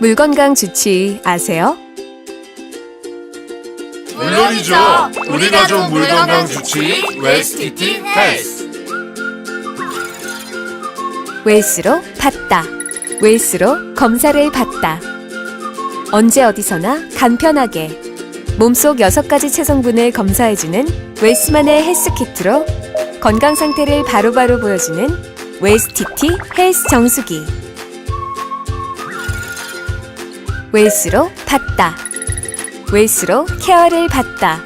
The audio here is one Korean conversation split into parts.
물 건강 주치 아세요? 물론이죠. 우리 가족 물 건강 주치 웨스티티 헬스. 웨이스로 받다. 웨이스로 검사를 받다. 언제 어디서나 간편하게 몸속 6가지 체성분을 검사해주는 웨이스만의 헬스키트로 건강 상태를 바로바로 보여주는 웨이스티티 헬스 정수기. 웨이스로 받다. 웨이스로 케어를 받다.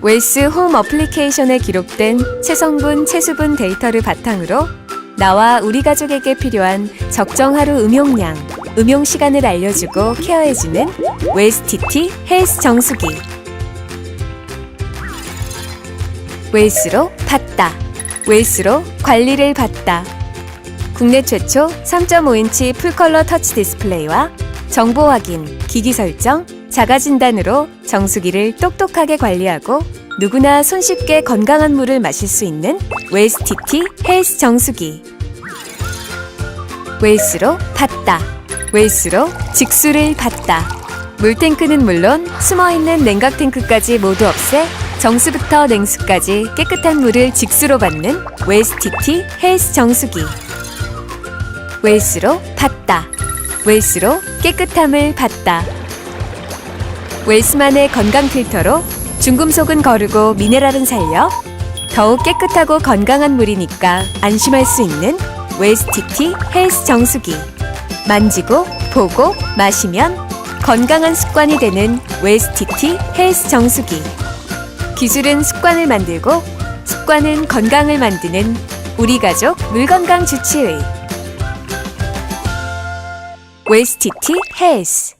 웨이스 홈 어플리케이션에 기록된 체성분, 체수분 데이터를 바탕으로 나와 우리 가족에게 필요한 적정 하루 음용량, 음용 시간을 알려주고 케어해주는 웨이스티티 헬스 정수기. 웨이스로 받다. 웨이스로 관리를 받다. 국내 최초 3.5인치 풀컬러 터치 디스플레이와 정보 확인, 기기 설정, 자가 진단으로 정수기를 똑똑하게 관리하고 누구나 손쉽게 건강한 물을 마실 수 있는 웨이스티티 헬스 정수기. 웨이스로 받다. 웨이스로 직수를 받다. 물탱크는 물론 숨어있는 냉각 탱크까지 모두 없애 정수부터 냉수까지 깨끗한 물을 직수로 받는 웨이스티티 헬스 정수기. 웨이스로 받다. 웨이스로 깨끗함을 받다. 웨이스만의 건강 필터로 중금속은 거르고 미네랄은 살려 더욱 깨끗하고 건강한 물이니까 안심할 수 있는 웨이스티티 헬스 정수기. 만지고 보고 마시면 건강한 습관이 되는 웨이스티티 헬스 정수기. 기술은 습관을 만들고 습관은 건강을 만드는 우리 가족 물건강 주치의 웨이스티티 헬스